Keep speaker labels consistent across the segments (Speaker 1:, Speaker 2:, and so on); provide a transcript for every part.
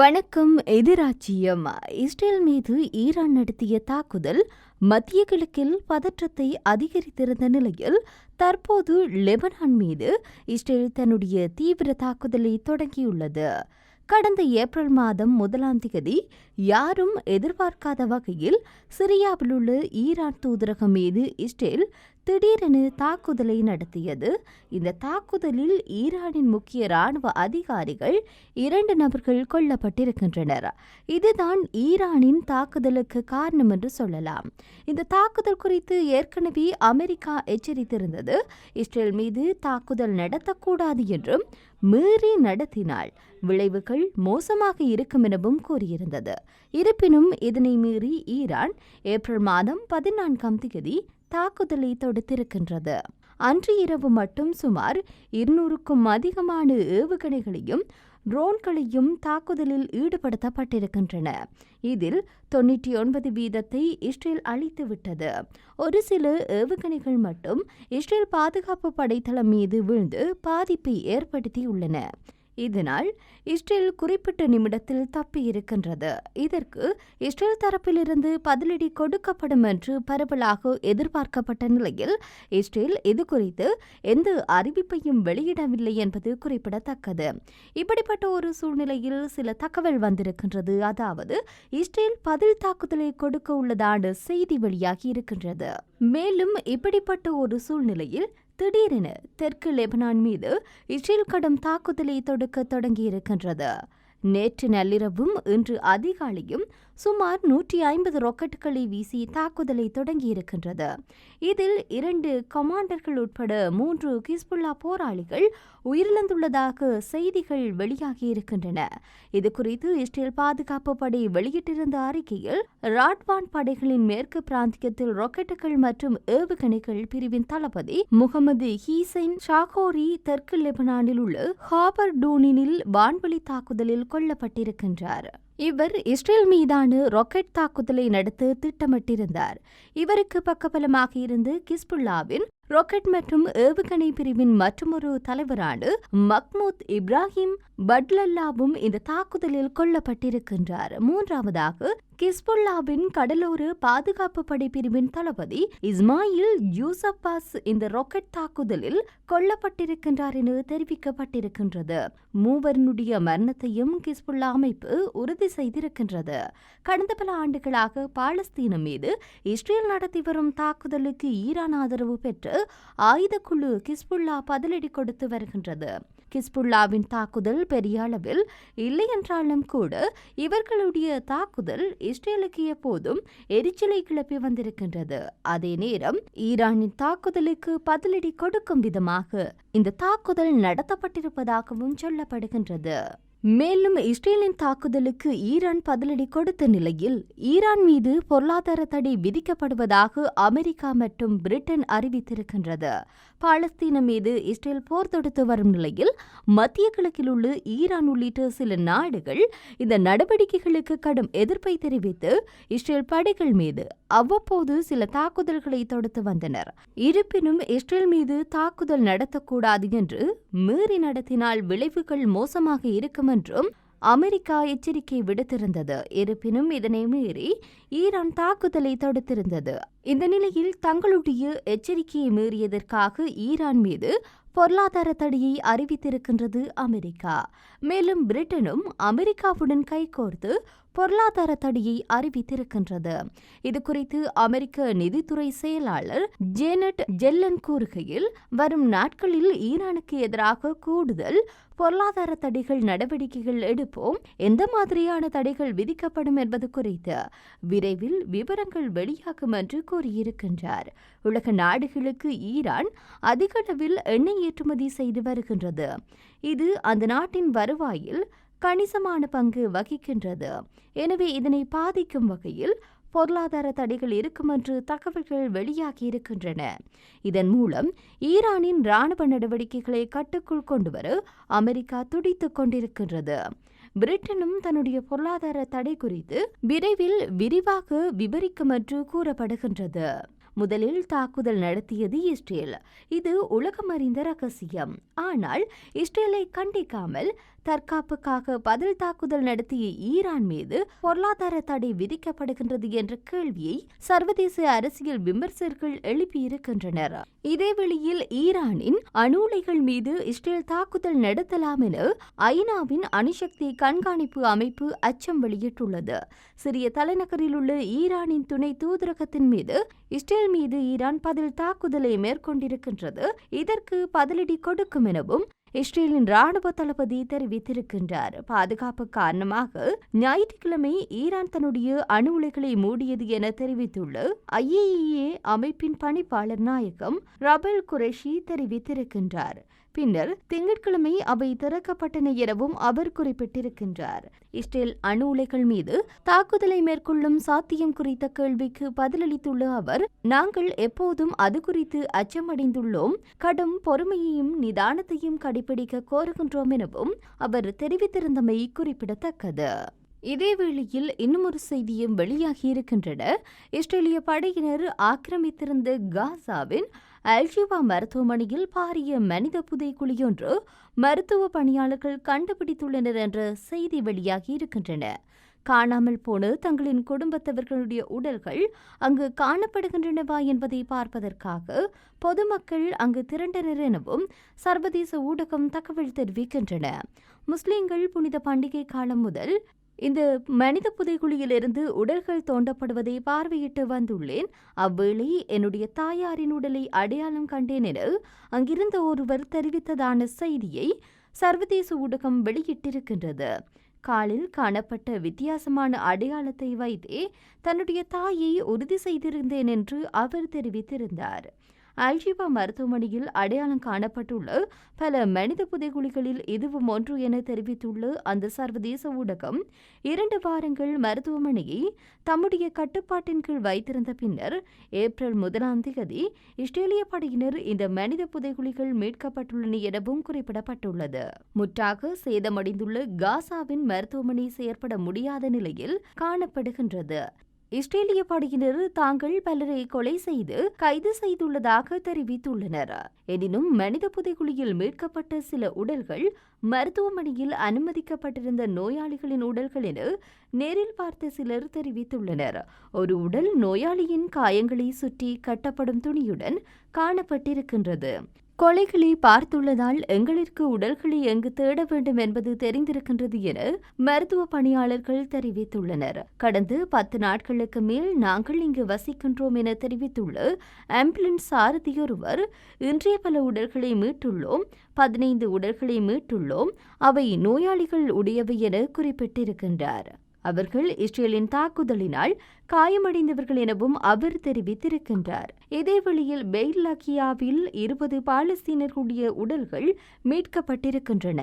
Speaker 1: வணக்கம் எதிராச்சியம் இஸ்ரேல் மீது ஈரான் நடத்திய தாக்குதல் மத்திய கிழக்கில் பதற்றத்தை அதிகரித்திருந்த நிலையில் தற்போது லெபனான் மீது இஸ்ரேல் தன்னுடைய தீவிர தாக்குதலை தொடங்கியுள்ளது கடந்த ஏப்ரல் மாதம் முதலாம் தேதி யாரும் எதிர்பார்க்காத வகையில் சிரியாவிலுள்ள ஈரான் தூதரகம் மீது இஸ்ரேல் திடீரென தாக்குதலை நடத்தியது இந்த தாக்குதலில் ஈரானின் முக்கிய ராணுவ அதிகாரிகள் இரண்டு நபர்கள் கொல்லப்பட்டிருக்கின்றனர் இதுதான் ஈரானின் தாக்குதலுக்கு காரணம் என்று சொல்லலாம் இந்த தாக்குதல் குறித்து ஏற்கனவே அமெரிக்கா எச்சரித்திருந்தது இஸ்ரேல் மீது தாக்குதல் நடத்தக்கூடாது என்றும் மீறி நடத்தினால் விளைவுகள் மோசமாக இருக்கும் எனவும் கூறியிருந்தது இருப்பினும் இதனை மீறி ஈரான் ஏப்ரல் மாதம் பதினான்காம் தேதி தாக்குதலை தொடுத்திருக்கின்றது அன்று இரவு மட்டும் சுமார் இருநூறுக்கும் அதிகமான ஏவுகணைகளையும் ட்ரோன்களையும் தாக்குதலில் ஈடுபடுத்தப்பட்டிருக்கின்றன இதில் தொன்னூற்றி ஒன்பது வீதத்தை இஸ்ரேல் அழித்துவிட்டது ஒரு சில ஏவுகணைகள் மட்டும் இஸ்ரேல் பாதுகாப்பு படைத்தளம் மீது விழுந்து பாதிப்பை ஏற்படுத்தியுள்ளன இதனால் இஸ்ரேல் குறிப்பிட்ட நிமிடத்தில் தப்பியிருக்கின்றது இதற்கு இஸ்ரேல் தரப்பிலிருந்து பதிலடி கொடுக்கப்படும் என்று பரவலாக எதிர்பார்க்கப்பட்ட நிலையில் இஸ்ரேல் இது குறித்து எந்த அறிவிப்பையும் வெளியிடவில்லை என்பது குறிப்பிடத்தக்கது இப்படிப்பட்ட ஒரு சூழ்நிலையில் சில தகவல் வந்திருக்கின்றது அதாவது இஸ்ரேல் பதில் தாக்குதலை கொடுக்க உள்ளதான செய்தி வெளியாகி இருக்கின்றது மேலும் இப்படிப்பட்ட ஒரு சூழ்நிலையில் திடீரென தெற்கு லெபனான் மீது இஸ்ரேல் கடும் தாக்குதலை தொடுக்க தொடங்கியிருக்கின்றது நேற்று நள்ளிரவும் இன்று அதிகாலையும் சுமார் நூற்றி ஐம்பது ராக்கெட்டுகளை வீசி தாக்குதலை தொடங்கியிருக்கின்றது இதில் இரண்டு கமாண்டர்கள் உட்பட மூன்று கிஸ்புல்லா போராளிகள் உயிரிழந்துள்ளதாக செய்திகள் வெளியாகியிருக்கின்றன இதுகுறித்து இஸ்ரேல் பாதுகாப்பு படை வெளியிட்டிருந்த அறிக்கையில் ராட்வான் படைகளின் மேற்கு பிராந்தியத்தில் ராக்கெட்டுகள் மற்றும் ஏவுகணைகள் பிரிவின் தளபதி முகமது ஹீசைன் ஷாகோரி தெற்கு லெபனானில் உள்ள ஹாபர் டூனினில் வான்வெளி தாக்குதலில் கொல்லப்பட்டிருக்கின்றார் இவர் இஸ்ரேல் மீதான ராக்கெட் தாக்குதலை நடத்த திட்டமிட்டிருந்தார் இவருக்கு பக்கபலமாக இருந்து கிஸ்புல்லாவின் ராக்கெட் மற்றும் ஏவுகணை பிரிவின் மற்றொரு தலைவரான மக்மூத் இப்ராஹிம் பட்லல்லாவும் இந்த தாக்குதலில் கொல்லப்பட்டிருக்கின்றார் மூன்றாவதாக கிஸ்புல்லாவின் கடலோர பாதுகாப்பு படை பிரிவின் தளபதி இஸ்மாயில் யூசப்பாஸ் இந்த ராக்கெட் தாக்குதலில் கொல்லப்பட்டிருக்கின்றார் என தெரிவிக்கப்பட்டிருக்கின்றது மூவருடைய மரணத்தையும் கிஸ்புல்லா அமைப்பு உறுதி செய்திருக்கின்றது கடந்த பல ஆண்டுகளாக பாலஸ்தீனம் மீது இஸ்ரேல் நடத்தி வரும் தாக்குதலுக்கு ஈரான் ஆதரவு பெற்று ஆயுதக்குழு கிஸ்புல்லா பதிலடி கொடுத்து வருகின்றது கிஸ்புல்லாவின் தாக்குதல் பெரிய அளவில் இல்லை என்றாலும் கூட இவர்களுடைய தாக்குதல் இஸ்ரேலுக்கு எப்போதும் எரிச்சலை கிளப்பி வந்திருக்கின்றது அதே நேரம் ஈரானின் தாக்குதலுக்கு பதிலடி கொடுக்கும் விதமாக இந்த தாக்குதல் நடத்தப்பட்டிருப்பதாகவும் சொல்லப்படுகின்றது மேலும் இஸ்ரேலின் தாக்குதலுக்கு ஈரான் பதிலடி கொடுத்த நிலையில் ஈரான் மீது பொருளாதார தடை விதிக்கப்படுவதாக அமெரிக்கா மற்றும் பிரிட்டன் அறிவித்திருக்கின்றது பாலஸ்தீன மீது இஸ்ரேல் போர் தொடுத்து வரும் நிலையில் மத்திய கிழக்கில் உள்ள ஈரான் உள்ளிட்ட சில நாடுகள் இந்த நடவடிக்கைகளுக்கு கடும் எதிர்ப்பை தெரிவித்து இஸ்ரேல் படைகள் மீது அவ்வப்போது சில தாக்குதல்களை தொடுத்து வந்தனர் இருப்பினும் இஸ்ரேல் மீது தாக்குதல் நடத்தக்கூடாது என்று மீறி நடத்தினால் விளைவுகள் மோசமாக இருக்கும் என்றும் அமெரிக்கா எச்சரிக்கை விடுத்திருந்தது இருப்பினும் இதனை மீறி ஈரான் தாக்குதலை தடுத்திருந்தது இந்த நிலையில் தங்களுடைய எச்சரிக்கையை மீறியதற்காக ஈரான் மீது பொருளாதார தடையை அறிவித்திருக்கின்றது அமெரிக்கா மேலும் பிரிட்டனும் அமெரிக்காவுடன் கைகோர்த்து பொருளாதார தடியை அறிவித்திருக்கின்றது இதுகுறித்து அமெரிக்க நிதித்துறை செயலாளர் ஜேனட் ஜெல்லன் கூறுகையில் வரும் நாட்களில் ஈரானுக்கு எதிராக கூடுதல் பொருளாதார தடைகள் நடவடிக்கைகள் எடுப்போம் எந்த மாதிரியான தடைகள் விதிக்கப்படும் என்பது குறித்து விரைவில் விவரங்கள் வெளியாகும் என்று கூறியிருக்கின்றார் உலக நாடுகளுக்கு ஈரான் அதிகளவில் எண்ணெய் ஏற்றுமதி செய்து வருகின்றது இது அந்த நாட்டின் வருவாயில் கணிசமான பங்கு வகிக்கின்றது எனவே இதனை பாதிக்கும் வகையில் பொருளாதார தடைகள் இருக்கும் என்று தகவல்கள் வெளியாகியிருக்கின்றன இதன் மூலம் ஈரானின் இராணுவ நடவடிக்கைகளை கட்டுக்குள் கொண்டுவர அமெரிக்கா துடித்துக் கொண்டிருக்கின்றது பிரிட்டனும் தன்னுடைய பொருளாதார தடை குறித்து விரைவில் விரிவாக விவரிக்கும் என்று கூறப்படுகின்றது முதலில் தாக்குதல் நடத்தியது இஸ்ரேல் இது உலகம் அறிந்த ரகசியம் ஆனால் இஸ்ரேலை கண்டிக்காமல் தற்காப்புக்காக பதில் தாக்குதல் நடத்திய ஈரான் மீது பொருளாதார தடை விதிக்கப்படுகின்றது என்ற கேள்வியை சர்வதேச அரசியல் விமர்சகர்கள் எழுப்பியிருக்கின்றனர் இதேவெளியில் ஈரானின் அணு மீது இஸ்ரேல் தாக்குதல் நடத்தலாம் என ஐநாவின் அணுசக்தி கண்காணிப்பு அமைப்பு அச்சம் வெளியிட்டுள்ளது சிறிய தலைநகரில் உள்ள ஈரானின் துணை தூதரகத்தின் மீது இஸ்ரேல் மீது ஈரான் பதில் தாக்குதலை மேற்கொண்டிருக்கின்றது இதற்கு பதிலடி கொடுக்கும் எனவும் இஸ்ரேலின் ராணுவ தளபதி தெரிவித்திருக்கின்றார் பாதுகாப்பு காரணமாக ஞாயிற்றுக்கிழமை ஈரான் தன்னுடைய அணு உலைகளை மூடியது என தெரிவித்துள்ள ஐஏஇஏ அமைப்பின் பணிப்பாளர் நாயகம் ரபேல் குரேஷி தெரிவித்திருக்கின்றார் பின்னர் திங்கட்கிழமை அவை திறக்கப்பட்டன எனவும் அவர் குறிப்பிட்டிருக்கின்றார் இஸ்ரேல் அணு உலைகள் மீது தாக்குதலை மேற்கொள்ளும் சாத்தியம் குறித்த கேள்விக்கு பதிலளித்துள்ள அவர் நாங்கள் எப்போதும் அது குறித்து அச்சமடைந்துள்ளோம் கடும் பொறுமையையும் நிதானத்தையும் கடைபிடிக்க கோருகின்றோம் எனவும் அவர் தெரிவித்திருந்தமை குறிப்பிடத்தக்கது இதேவேளையில் இன்னுமொரு செய்தியும் வெளியாகியிருக்கின்றன இஸ்ரேலிய படையினர் ஆக்கிரமித்திருந்த காசாவின் அல்ஜிவா மருத்துவமனையில் பாரிய மனித புதைக்குழியொன்று மருத்துவ பணியாளர்கள் கண்டுபிடித்துள்ளனர் என்ற செய்தி வெளியாகி இருக்கின்றன காணாமல் போன தங்களின் குடும்பத்தவர்களுடைய உடல்கள் அங்கு காணப்படுகின்றனவா என்பதை பார்ப்பதற்காக பொதுமக்கள் அங்கு திரண்டனர் எனவும் சர்வதேச ஊடகம் தகவல் தெரிவிக்கின்றன முஸ்லிம்கள் புனித பண்டிகை காலம் முதல் இந்த மனித புதைகுழியிலிருந்து உடல்கள் தோண்டப்படுவதை பார்வையிட்டு வந்துள்ளேன் அவ்வேளை என்னுடைய தாயாரின் உடலை அடையாளம் கண்டேன் என அங்கிருந்த ஒருவர் தெரிவித்ததான செய்தியை சர்வதேச ஊடகம் வெளியிட்டிருக்கின்றது காலில் காணப்பட்ட வித்தியாசமான அடையாளத்தை வைத்தே தன்னுடைய தாயை உறுதி செய்திருந்தேன் என்று அவர் தெரிவித்திருந்தார் அல்ஜிபா மருத்துவமனையில் அடையாளம் காணப்பட்டுள்ள பல மனித புதைகுழிகளில் இதுவும் ஒன்று என தெரிவித்துள்ள அந்த சர்வதேச ஊடகம் இரண்டு வாரங்கள் மருத்துவமனையை தம்முடைய கட்டுப்பாட்டின் கீழ் வைத்திருந்த பின்னர் ஏப்ரல் முதலாம் தேதி இஸ்ரேலிய படையினர் இந்த மனித புதைகுழிகள் மீட்கப்பட்டுள்ளன எனவும் குறிப்பிடப்பட்டுள்ளது முற்றாக சேதமடைந்துள்ள காசாவின் மருத்துவமனை செயற்பட முடியாத நிலையில் காணப்படுகின்றது இஸ்ரேலிய படையினர் தாங்கள் பலரை கொலை செய்து கைது செய்துள்ளதாக தெரிவித்துள்ளனர் எனினும் மனித புதைக்குழியில் மீட்கப்பட்ட சில உடல்கள் மருத்துவமனையில் அனுமதிக்கப்பட்டிருந்த நோயாளிகளின் உடல்கள் என நேரில் பார்த்த சிலர் தெரிவித்துள்ளனர் ஒரு உடல் நோயாளியின் காயங்களை சுற்றி கட்டப்படும் துணியுடன் காணப்பட்டிருக்கின்றது கொலைகளை பார்த்துள்ளதால் எங்களிற்கு உடல்களை எங்கு தேட வேண்டும் என்பது தெரிந்திருக்கின்றது என மருத்துவ பணியாளர்கள் தெரிவித்துள்ளனர் கடந்த பத்து நாட்களுக்கு மேல் நாங்கள் இங்கு வசிக்கின்றோம் என தெரிவித்துள்ள ஆம்புலன்ஸ் சாரதியொருவர் இன்றைய பல உடல்களை மீட்டுள்ளோம் பதினைந்து உடல்களை மீட்டுள்ளோம் அவை நோயாளிகள் உடையவை என குறிப்பிட்டிருக்கின்றார் அவர்கள் இஸ்ரேலின் தாக்குதலினால் காயமடைந்தவர்கள் எனவும் அவர் தெரிவித்திருக்கின்றார் இதேவழியில் பெய்லாக்கியாவில் இருபது பாலஸ்தீனர்களுடைய உடல்கள் மீட்கப்பட்டிருக்கின்றன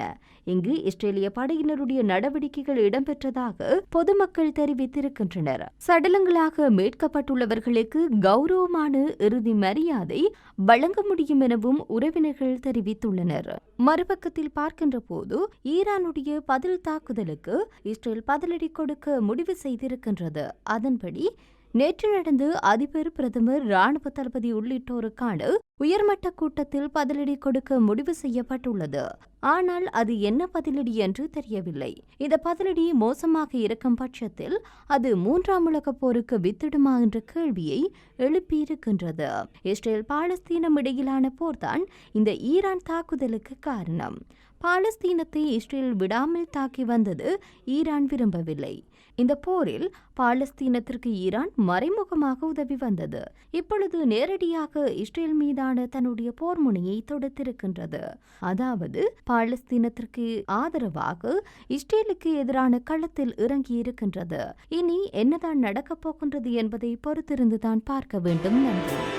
Speaker 1: இங்கு இஸ்ரேலிய படையினருடைய நடவடிக்கைகள் இடம்பெற்றதாக பொதுமக்கள் தெரிவித்திருக்கின்றனர் சடலங்களாக மீட்கப்பட்டுள்ளவர்களுக்கு கௌரவமான இறுதி மரியாதை வழங்க முடியும் எனவும் உறவினர்கள் தெரிவித்துள்ளனர் மறுபக்கத்தில் பார்க்கின்ற போது ஈரானுடைய பதில் தாக்குதலுக்கு இஸ்ரேல் பதிலடி கொடுக்க முடிவு செய்திருக்கின்றது அதன்படி அதன்படி நேற்று நடந்த அதிபர் பிரதமர் ராணுவ தளபதி உள்ளிட்டோருக்கான உயர்மட்ட கூட்டத்தில் பதிலடி கொடுக்க முடிவு செய்யப்பட்டுள்ளது ஆனால் அது என்ன பதிலடி என்று தெரியவில்லை இந்த பதிலடி மோசமாக இருக்கும் பட்சத்தில் அது மூன்றாம் உலக போருக்கு வித்திடுமா என்ற கேள்வியை எழுப்பியிருக்கின்றது இஸ்ரேல் பாலஸ்தீனம் இடையிலான போர்தான் இந்த ஈரான் தாக்குதலுக்கு காரணம் பாலஸ்தீனத்தை இஸ்ரேல் விடாமல் தாக்கி வந்தது ஈரான் விரும்பவில்லை இந்த போரில் பாலஸ்தீனத்திற்கு ஈரான் மறைமுகமாக உதவி வந்தது இப்பொழுது நேரடியாக இஸ்ரேல் மீதான தன்னுடைய போர் முனையை தொடுத்திருக்கின்றது அதாவது பாலஸ்தீனத்திற்கு ஆதரவாக இஸ்ரேலுக்கு எதிரான களத்தில் இறங்கி இருக்கின்றது இனி என்னதான் நடக்கப் போகின்றது என்பதை பொறுத்திருந்துதான் பார்க்க வேண்டும் நன்றி